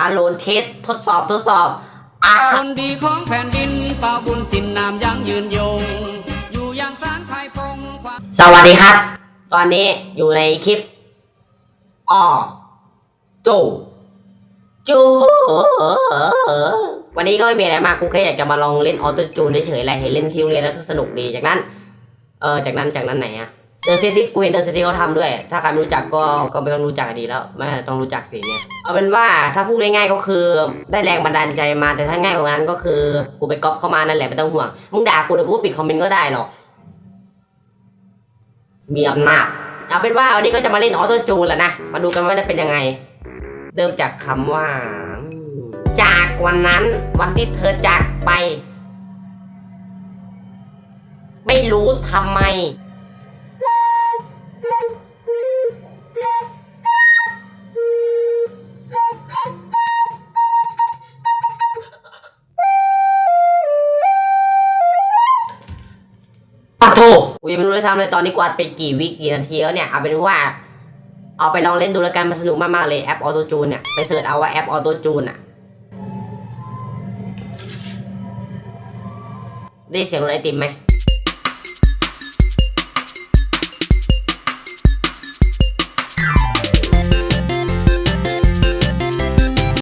อาโลนเทสทดสอบทดสอบอ่าคนดีของแผ่นดินเป่าบุญจินนามยังยืนยง อยู่อย่างสารไทยฟงความสวัสดีครับ ตอนนี้อยู่ในคลิปอ้อจูจูวันนี้ก็ไม่มีอะไรมากกูแค่อยากจะมาลองเล่นออโต้จูนเฉยๆแหละเห็นเล่นที่โรงเรียนแล้วก็สนุกดีจากนั้น เออจากนั้นจากนั้นไหนอะ เดอร์ซิซิกูเห็นเดอร์ซิซิเขาทำด้วย ถ้าใครไม่รู้จักก็ก็ไม่ต้องรู้จักกันดีแล้วไม่ต้องรู้จักสิเนี่ยเอาเป็นว่าถ้าพูดง่ายๆก็คือได้แรงบันดาลใจมาแต่ถ้าง่ายกว่านั้นก็คือกูไปก๊อปเข้ามานั่นแหละไม่ต้องห่วงมึงด่ากูเดี๋ยวกูปิดคอมเมนต์ก็ได้หรอกมีอำนาจเอาเป็นว่าวันนี้ก็จะมาเล่นออโต้จูนแล้วนะมาดูกันว่าจะเป็นยังไง เริ่มจากคำว่า จากวันนั้นวันที่เธอจากไป ไม่รู้ทำไม กูยังไม่รู้จะทำเลยตอนนี้กวาดไปกี่วิกี่นาทีแล้วเนี่ยเอาเป็นว่าเอาไปลองเล่นดูแล้วกันมันสนุกมากๆเลยแอปออโต้จูนเนี่ยไปเสิร์ชเอาว่าแอปออโต้จูนอะได้เสียงรถไอติมไหม